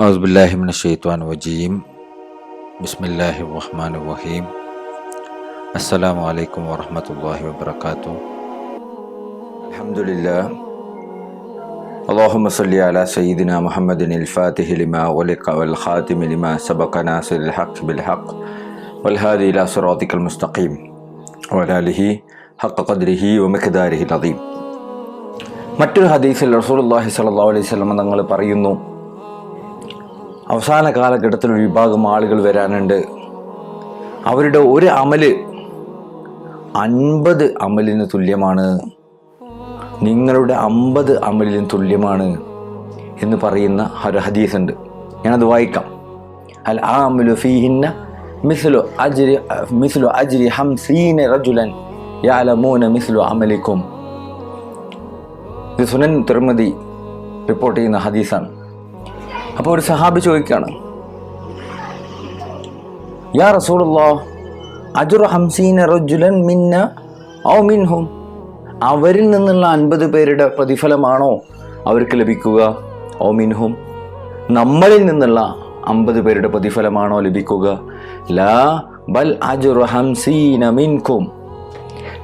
أعوذ بالله من الشيطان الرجيم بسم الله الرحمن الرحيم السلام عليكم ورحمة الله وبركاته الحمد لله اللهم صل على سيدنا محمد الفاتح لما ولق والخاتم لما سبق ناصر الحق بالحق والهادي إلى صراطك المستقيم وعلى آله حق قدره ومقداره العظيم മറ്റൊരു ഹദീസിൽ റസൂലുള്ളാഹി സ്വല്ലല്ലാഹു അലൈഹി വസല്ലം തങ്ങൾ പറയുന്നു അവസാന കാലഘട്ടത്തിൽ ഒരു വിഭാഗം ആളുകൾ വരാനുണ്ട്. അവരുടെ ഒരു അമൽ അൻപത് അമലിന് തുല്യമാണ്. നിങ്ങളുടെ അമ്പത് അമലിന് തുല്യമാണ് എന്ന് പറയുന്ന ഒരു ഹദീസ് ഉണ്ട് ഞാനത് വായിക്കാം. അൽ ആ അമലു ഫീഹിന്ന മിസ്ലു അജ്രി മിസ്ലു അജ്രി ഹംസീന റജുലൻ യഅലമൂന മിസ്ലു അമലിക്കും. ഇത് സുനൻ തിരുമതി റിപ്പോർട്ട് ചെയ്യുന്ന ഹദീസാണ്. അപ്പോൾ ഒരു സഹാബി ചോദിക്കുകയാണ് യാ റസൂലുള്ളാ അജ്റു ഹംസീന റജുലൻ മിന്ന ഔ മിൻഹും. അവരിൽ നിന്നുള്ള അൻപത് പേരുടെ പ്രതിഫലമാണോ അവർക്ക് ലഭിക്കുക? ഔ മിൻഹും. നമ്മളിൽ നിന്നുള്ള അമ്പത് പേരുടെ പ്രതിഫലമാണോ ലഭിക്കുക? ലാ ബൽ അജ്റു ഹംസീന മിൻകും.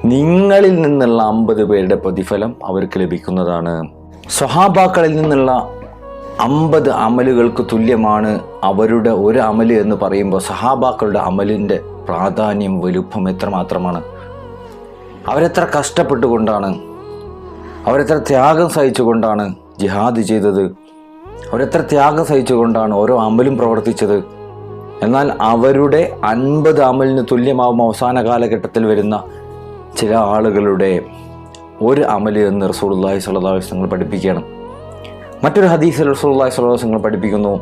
നിങ്ങളിൽ നിന്നുള്ള അമ്പത് പേരുടെ പ്രതിഫലം അവർക്ക് ലഭിക്കുന്നതാണ്. സ്വഹാബാക്കളിൽ നിന്നുള്ള അമ്പത് അമലുകൾക്ക് തുല്യമാണ് അവരുടെ ഒരു അമൽ എന്ന് പറയുമ്പോൾ സഹാബാക്കളുടെ അമലിന്റെ പ്രാധാന്യം വലുപ്പം എത്രമാത്രമാണ്? അവരെത്ര കഷ്ടപ്പെട്ടുകൊണ്ടാണ്? അവരെത്ര ത്യാഗം സഹിച്ചുകൊണ്ടാണ് ജിഹാദ് ചെയ്തത്? അവരെത്ര ത്യാഗം സഹിച്ചുകൊണ്ടാണ് ഓരോ അമലും പ്രവർത്തിച്ചത്? എന്നാൽ അവരുടെ അൻപത് അമലിന് തുല്യമാവും അവസാന കാലഘട്ടത്തിൽ വരുന്ന ചില ആളുകളുടെ ഒരു അമൽ എന്ന് റസൂൾ അള്ളാഹി വസല്ലം പഠിപ്പിക്കുകയാണ്. മറ്റൊരു ഹദീസിൽ അലൈഹി വസല്ലം പഠിപ്പിക്കുന്നു.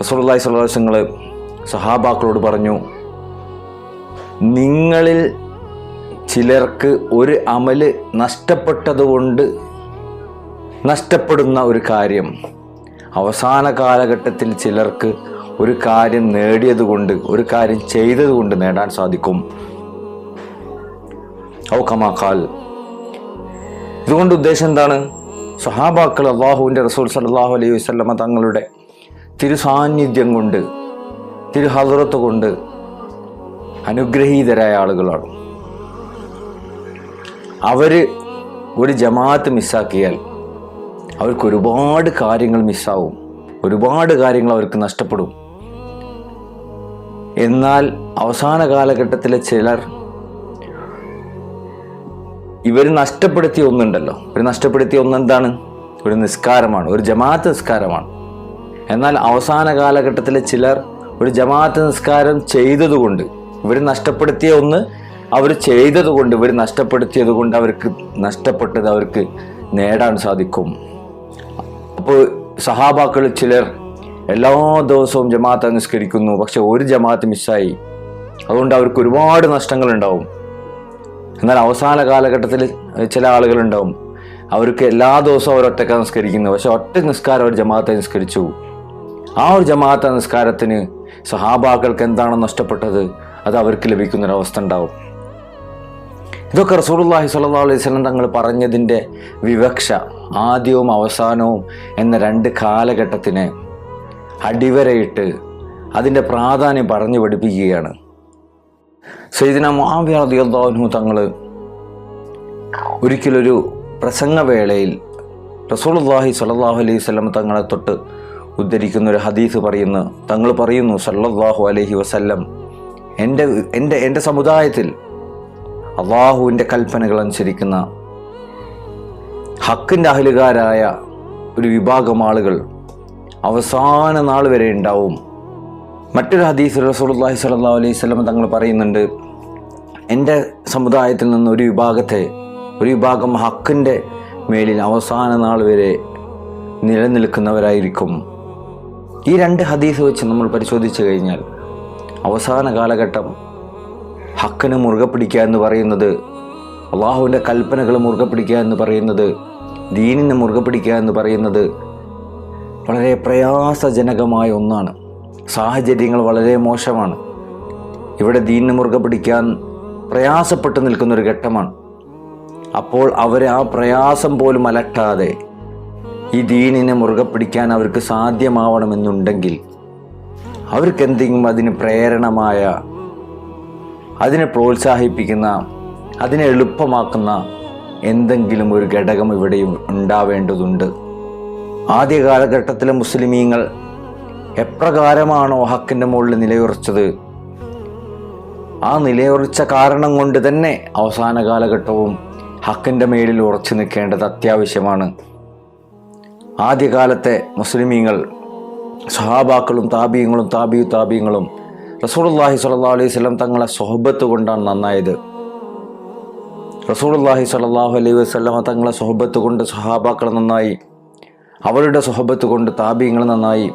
അലൈഹി വസല്ലം സഹാബാക്കളോട് പറഞ്ഞു നിങ്ങളിൽ ചിലർക്ക് ഒരു അമൽ നഷ്ടപ്പെട്ടതുകൊണ്ട് നഷ്ടപ്പെടുന്ന ഒരു കാര്യം അവസാന കാലഘട്ടത്തിൽ ചിലർക്ക് ഒരു കാര്യം നേടിയതുകൊണ്ട് ഒരു കാര്യം ചെയ്തതുകൊണ്ട് നേടാൻ സാധിക്കും. ഔക്കമാക്കാൽ ഇതുകൊണ്ട് ഉദ്ദേശം എന്താണ്? സഹാബാക്കൾ അള്ളാഹുവിന്റെ റസൂൽ സല്ലാഹു അലൈഹി വസ്ലമ തങ്ങളുടെ തിരുസാന്നിധ്യം കൊണ്ട് തിരുഹദറത്ത് കൊണ്ട് അനുഗ്രഹീതരായ ആളുകളാണ്. അവർ ഒരു ജമാഅത്ത് മിസ്സാക്കിയാൽ അവർക്ക് ഒരുപാട് കാര്യങ്ങൾ മിസ്സാവും ഒരുപാട് കാര്യങ്ങൾ അവർക്ക് നഷ്ടപ്പെടും. എന്നാൽ അവസാന കാലഘട്ടത്തിലെ ചിലർ ഇവർ നഷ്ടപ്പെടുത്തിയ ഒന്നുണ്ടല്ലോ. ഇവർ നഷ്ടപ്പെടുത്തിയ ഒന്നെന്താണ്? ഒരു നിസ്കാരമാണ് ഒരു ജമാഅത്ത് നിസ്കാരമാണ്. എന്നാൽ അവസാന കാലഘട്ടത്തിലെ ചിലർ ഒരു ജമാഅത്ത് നിസ്കാരം ചെയ്തതുകൊണ്ട് ഇവർ നഷ്ടപ്പെടുത്തിയ ഒന്ന് അവർ ചെയ്തതുകൊണ്ട് ഇവർ നഷ്ടപ്പെടുത്തിയത് കൊണ്ട് അവർക്ക് നഷ്ടപ്പെട്ടത് അവർക്ക് നേടാൻ സാധിക്കും. അപ്പോൾ സഹാബാക്കൾ ചിലർ എല്ലാ ദിവസവും ജമാഅത്ത് നിസ്കരിക്കുന്നു പക്ഷെ ഒരു ജമാഅത്ത് മിസ്സായി. അതുകൊണ്ട് അവർക്ക് ഒരുപാട് നഷ്ടങ്ങൾ ഉണ്ടാവും എന്നാൽ അവസാന കാലഘട്ടത്തിൽ ചില ആളുകളുണ്ടാവും. അവർക്ക് എല്ലാ ദിവസവും അവർ ഒറ്റക്ക നിസ്കരിക്കുന്നു പക്ഷെ ഒറ്റ നിസ്കാരം ഒരു ജമാഅത്തെ നിസ്കരിച്ചു. ആ ഒരു ജമാഅത്തെ നിസ്കാരത്തിന് സഹാബാക്കൾക്ക് എന്താണ് നഷ്ടപ്പെട്ടത്? അത് അവർക്ക് ലഭിക്കുന്നൊരവസ്ഥ ഉണ്ടാവും. ഇതൊക്കെ റസൂലുള്ളാഹി സ്വല്ലല്ലാഹു അലൈഹി വസല്ലം തങ്ങൾ പറഞ്ഞതിന്റെ വിവക്ഷ ആദ്യവും അവസാനവും എന്ന രണ്ട് കാലഘട്ടത്തിനെ അടിവരയിട്ട് അതിന്റെ പ്രാധാന്യം പറഞ്ഞു പഠിപ്പിക്കുകയാണ്. സൈദിന മുആവിയ റളിയല്ലാഹു തങ്ങൾ ഒരിക്കലൊരു പ്രസംഗവേളയിൽ റസൂലുള്ളാഹി സല്ലാഹു അലൈഹി സ്വലം തങ്ങളെ തൊട്ട് ഉദ്ധരിക്കുന്ന ഒരു ഹദീസ് പറയുന്നു. തങ്ങൾ പറയുന്നു സല്ലാഹു അലൈഹി വസല്ലം എന്റെ എന്റെ എന്റെ സമുദായത്തിൽ അള്ളാഹുവിന്റെ കൽപ്പനകൾ അനുസരിക്കുന്ന ഹക്കിന്റെ അഹലുകാരായ ഒരു വിഭാഗം ആളുകൾ അവസാന നാൾ വരെ ഉണ്ടാവും. മറ്റൊരു ഹദീസ് റസൂലുള്ളാഹി സല്ലാ അലൈഹി സ്വലം തങ്ങൾ പറയുന്നുണ്ട് എന്റെ സമുദായത്തിൽ നിന്ന് ഒരു വിഭാഗത്തെ ഒരു വിഭാഗം ഹക്കിന്റെ മേലിൽ അവസാന നാൾ വരെ നിലനിൽക്കുന്നവരായിരിക്കും. ഈ രണ്ട് ഹദീസ് വെച്ച് നമ്മൾ പരിശോധിച്ചു കഴിഞ്ഞാൽ അവസാന കാലഘട്ടം ഹക്കിന് മുറുകെ പിടിക്കുക എന്ന് പറയുന്നത് അള്ളാഹുവിന്റെ കൽപ്പനകൾ മുറുകെ പിടിക്കുക എന്ന് പറയുന്നത് ദീനിനെ മുറുകെ പിടിക്കുക എന്ന് പറയുന്നത് വളരെ പ്രയാസജനകമായ ഒന്നാണ്. സാഹചര്യങ്ങൾ വളരെ മോശമാണ്. ഇവിടെ ദീനിനെ മുറുകെ പിടിക്കാൻ പ്രയാസപ്പെട്ട് നിൽക്കുന്ന ഒരു ഘട്ടമാണ്. അപ്പോൾ അവരെ ആ പ്രയാസം പോലും അലട്ടാതെ ഈ ദീനിനെ മുറുകെ പിടിക്കാൻ അവർക്ക് സാധ്യമാവണമെന്നുണ്ടെങ്കിൽ അവർക്ക് എന്തെങ്കിലും അതിന് പ്രേരണമായ അതിനെ പ്രോത്സാഹിപ്പിക്കുന്ന അതിനെ എളുപ്പമാക്കുന്ന എന്തെങ്കിലും ഒരു ഘടകം ഇവിടെ ഉണ്ടാവേണ്ടതുണ്ട്. ആദ്യ കാലഘട്ടത്തിലെ മുസ്ലിമീങ്ങൾ എപ്രകാരമാണോ ഹക്കിന്റെ മുകളിൽ നിലയുറച്ചത്? ആ നിലയുറച്ച കാരണം കൊണ്ട് തന്നെ അവസാന കാലഘട്ടവും ഹക്കിന്റെ മേലിൽ ഉറച്ചു നിൽക്കേണ്ടത് അത്യാവശ്യമാണ്. ആദ്യകാലത്തെ മുസ്ലിമീങ്ങൾ സഹാബാക്കളും താബീങ്ങളും താബിയു താബീങ്ങളും റസൂലുള്ളാഹി സ്വല്ലല്ലാഹു അലൈഹി സ്വലം തങ്ങളെ സ്വഹബത്ത് കൊണ്ടാണ് നന്നായത്. റസൂലുള്ളാഹി സ്വല്ലല്ലാഹു അലൈഹി വസല്ലമ തങ്ങളെ സ്വഹബത്ത് കൊണ്ട് സഹാബാക്കൾ നന്നായി. അവരുടെ സ്വഹബത്ത് കൊണ്ട് താബീയങ്ങൾ നന്നായി.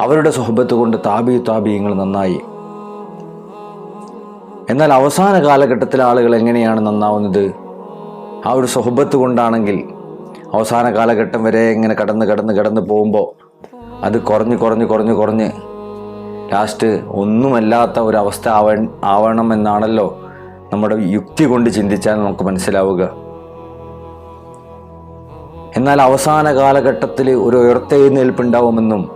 അവരുടെ സ്വഹബത്ത് കൊണ്ട് താബിയു താബീയങ്ങൾ നന്നായി. എന്നാൽ അവസാന കാലഘട്ടത്തിൽ ആളുകൾ എങ്ങനെയാണ് നന്നാവുന്നത്? ആ ഒരു സ്വഹബത്ത് കൊണ്ടാണെങ്കിൽ അവസാന കാലഘട്ടം വരെ ഇങ്ങനെ കടന്ന് കടന്ന് കടന്ന് പോകുമ്പോൾ അത് കുറഞ്ഞ് കുറഞ്ഞ് കുറഞ്ഞ് കുറഞ്ഞ് ലാസ്റ്റ് ഒന്നുമല്ലാത്ത ഒരവസ്ഥ ആവ ആവണമെന്നാണല്ലോ നമ്മുടെ യുക്തി കൊണ്ട് ചിന്തിച്ചാൽ നമുക്ക് മനസ്സിലാവുക. എന്നാൽ അവസാന കാലഘട്ടത്തിൽ ഒരു ഉയർത്തെഴുന്നേൽപ്പുണ്ടാവുമെന്നും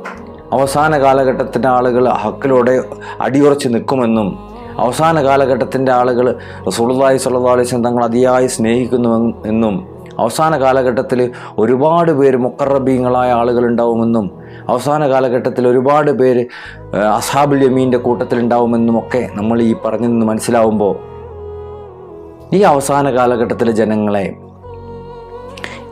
അവസാന കാലഘട്ടത്തിന്റെ ആളുകൾ ഹക്കിലൂടെ അടിയുറച്ച് നിൽക്കുമെന്നും അവസാന കാലഘട്ടത്തിന്റെ ആളുകൾ അലൈഹി വസല്ലം തങ്ങൾ അതിയായി സ്നേഹിക്കുന്നു എന്നും അവസാന കാലഘട്ടത്തിൽ ഒരുപാട് പേര് മുക്കറബീങ്ങളായ ആളുകളുണ്ടാവുമെന്നും അവസാന കാലഘട്ടത്തിൽ ഒരുപാട് പേര് അസാബുൽ യമീന്റെ കൂട്ടത്തിലുണ്ടാവുമെന്നും ഒക്കെ നമ്മൾ ഈ പറഞ്ഞു നിന്ന് മനസ്സിലാവുമ്പോൾ ഈ അവസാന കാലഘട്ടത്തിലെ ജനങ്ങളെ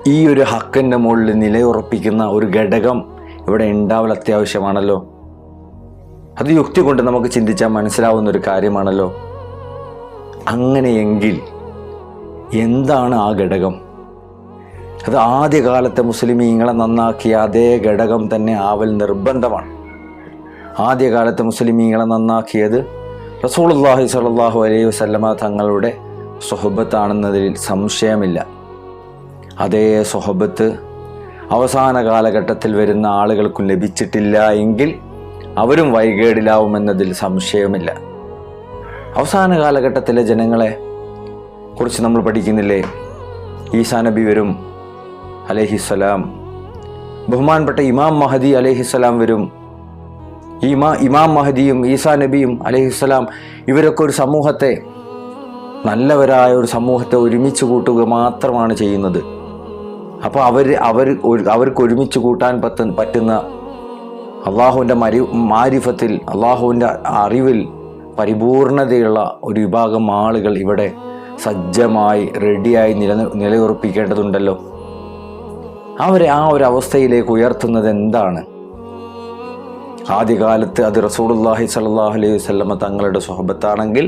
ഈ ഒരു ഹക്കിന്റെ മുകളിൽ നിലയുറപ്പിക്കുന്ന ഒരു ഘടകം ഇവിടെ ഉണ്ടാവൽ അത്യാവശ്യമാണല്ലോ. അത് യുക്തി കൊണ്ട് നമുക്ക് ചിന്തിച്ചാൽ മനസ്സിലാവുന്ന ഒരു കാര്യമാണല്ലോ. അങ്ങനെയെങ്കിൽ എന്താണ് ആ ഘടകം? അത് ആദ്യകാലത്തെ മുസ്ലിമീങ്ങളെ നന്നാക്കിയ അതേ ഘടകം തന്നെ ആവൽ നിർബന്ധമാണ്. ആദ്യകാലത്തെ മുസ്ലിമീങ്ങളെ നന്നാക്കിയത് റസൂലുള്ളാഹി സ്വല്ലല്ലാഹു അലൈഹി വസല്ലമ തങ്ങളുടെ സ്വഹബത്താണെന്നതിൽ സംശയമില്ല. അതേ സ്വഹബത്ത് അവസാന കാലഘട്ടത്തിൽ വരുന്ന ആളുകൾക്കും ലഭിച്ചിട്ടില്ല എങ്കിൽ അവരും വൈകേടിലാവുമെന്നതിൽ സംശയമില്ല അവസാന കാലഘട്ടത്തിലെ ജനങ്ങളെ കുറിച്ച് നമ്മൾ പഠിക്കുന്നില്ലേ? ഈസാ നബി വരും അലഹിസ്സലാം ബഹുമാൻപ്പെട്ട ഇമാം മഹദി അലഹിസ്സലാം വരും ഇമാ ഇമാം മഹദിയും ഈസാ നബിയും അലഹിസ്സലാം ഇവരൊക്കെ ഒരു സമൂഹത്തെ നല്ലവരായ ഒരു സമൂഹത്തെ ഒരുമിച്ച് കൂട്ടുക മാത്രമാണ് ചെയ്യുന്നത്. അപ്പോൾ അവർ അവർ അവർക്ക് ഒരുമിച്ച് കൂട്ടാൻ പറ്റുന്ന അള്ളാഹുവിന്റെ മരി മാരിഫത്തിൽ അള്ളാഹുവിന്റെ അറിവിൽ പരിപൂർണതയുള്ള ഒരു വിഭാഗം ആളുകൾ ഇവിടെ സജ്ജമായി റെഡിയായി നില നിലയുറപ്പിക്കേണ്ടതുണ്ടല്ലോ. അവരെ ആ ഒരു അവസ്ഥയിലേക്ക് ഉയർത്തുന്നത് എന്താണ്? ആദ്യകാലത്ത് അത് റസൂലുല്ലാഹി സ്വല്ലല്ലാഹു അലൈഹി വസല്ലമ തങ്ങളുടെ സ്വഹബത്താണെങ്കിൽ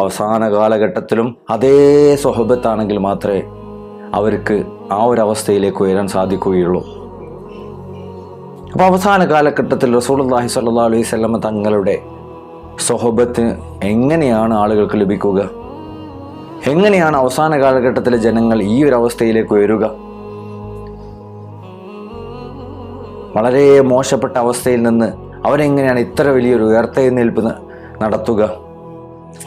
അവസാന കാലഘട്ടത്തിലും അതേ സ്വഹബത്താണെങ്കിൽ മാത്രമേ അവർക്ക് ആ ഒരു അവസ്ഥയിലേക്ക് ഉയരാൻ സാധിക്കുകയുള്ളൂ. അപ്പോൾ അവസാന കാലഘട്ടത്തിൽ റസൂലുള്ളാഹി സല്ലാ അലൈഹി സ്വലമ തങ്ങളുടെ സ്വഹബത്തിന് എങ്ങനെയാണ് ആളുകൾക്ക് ലഭിക്കുക? എങ്ങനെയാണ് അവസാന കാലഘട്ടത്തിലെ ജനങ്ങൾ ഈ ഒരു അവസ്ഥയിലേക്ക് ഉയരുക വളരെ മോശപ്പെട്ട അവസ്ഥയിൽ നിന്ന് അവരെങ്ങനെയാണ് ഇത്ര വലിയൊരു ഉയർത്തെഴുന്നേൽപ്പ് നടത്തുക?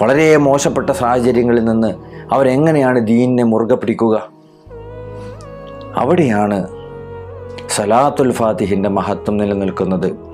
വളരെ മോശപ്പെട്ട സാഹചര്യങ്ങളിൽ നിന്ന് അവരെങ്ങനെയാണ് ദീനിനെ മുറുകെ പിടിക്കുക? അവിടെയാണ് സലാത്തുൽ ഫാത്തിഹിന്റെ മഹത്വം നിലനിൽക്കുന്നത്.